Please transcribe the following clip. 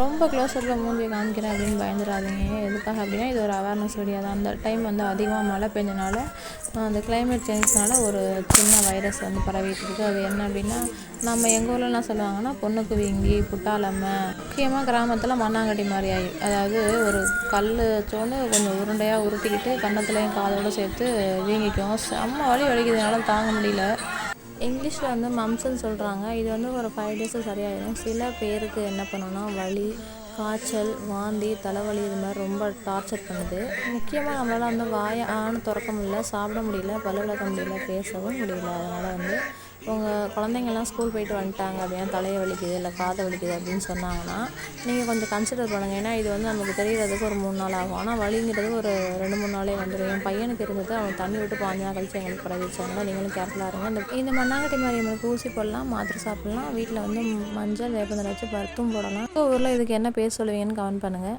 ரொம்ப க்ளோஸ்அப்பில் மூஞ்சி காமிக்கிறேன் அப்படின்னு பயந்துடாதீங்க. எதுக்காக அப்படின்னா இது ஒரு அவேர்னஸ் வீடியோ தான். அந்த டைம் வந்து அதிகமாக மழை பெஞ்சனால அந்த கிளைமேட் சேஞ்ச்னால ஒரு சின்ன வைரஸ் வந்து பரவிட்டு இருக்குது அது என்ன அப்படின்னா நம்ம எங்கள் ஊர்லலாம் சொல்லுவாங்கன்னா பொண்ணுக்கு வீங்கி புட்டாளம்மை. முக்கியமாக கிராமத்தில் மண்ணாங்கட்டி மாதிரி ஆகி அதாவது ஒரு கல் சோண்டு கொஞ்சம் உருண்டையாக உருட்டிக்கிட்டு கன்னத்துலேயும் காதோடு சேர்த்து வீங்கிக்கும். செம்ம வலி வலிக்கிறதுனால தாங்க முடியல. இங்கிலீஷில் வந்து மம்ஸ்ன்னு சொல்கிறாங்க இது வந்து ஒரு ஃபைவ் டேஸில் சரியாயிடும். சில பேருக்கு என்ன பண்ணுன்னா வலி காய்ச்சல் வாந்தி தலைவலி இது மாதிரி ரொம்ப டார்ச்சர் பண்ணுது. முக்கியமாக நம்மளால் வந்து வாயை ஆன்னு திறக்க முடியல சாப்பிட முடியல பல்லு விளக்க முடியல பேசவும் முடியல. அதனால் வந்து உங்கள் குழந்தைங்கள்லாம் ஸ்கூல் போயிட்டு வந்துட்டாங்க அப்படின்னா தலையை வலிக்குது இல்லை காதை வலிக்குது அப்படின்னு சொன்னாங்கன்னா நீங்கள் கொஞ்சம் கன்சிடர் பண்ணுங்கள் ஏன்னா இது வந்து நமக்கு தெரியறதுக்கு ஒரு மூணு நாள் ஆகும். ஆனால் வலிங்கிறது ஒரு ரெண்டு மூணு நாளே வந்துடும் என் பையனுக்கு இருந்தது. அவன் தண்ணி விட்டு பாஞ்சு நாள் கழிச்சு எங்களுக்கு பரவிச்சாங்க நீங்களும் கேர்ஃபுல்லாக இருங்க. இந்த இந்த மண்ணாங்கட்டி மாரியம்மனுக்கு ஊசி போடலாம் மாத்திரை சாப்பிட்லாம். வீட்டில் வந்து மஞ்சள் வேப்பந்தலை வச்சு பருத்தும் போடலாம். ஊரில் இதுக்கு என்ன பேர் சொல்லுவீங்கன்னு கமெண்ட் பண்ணுங்கள்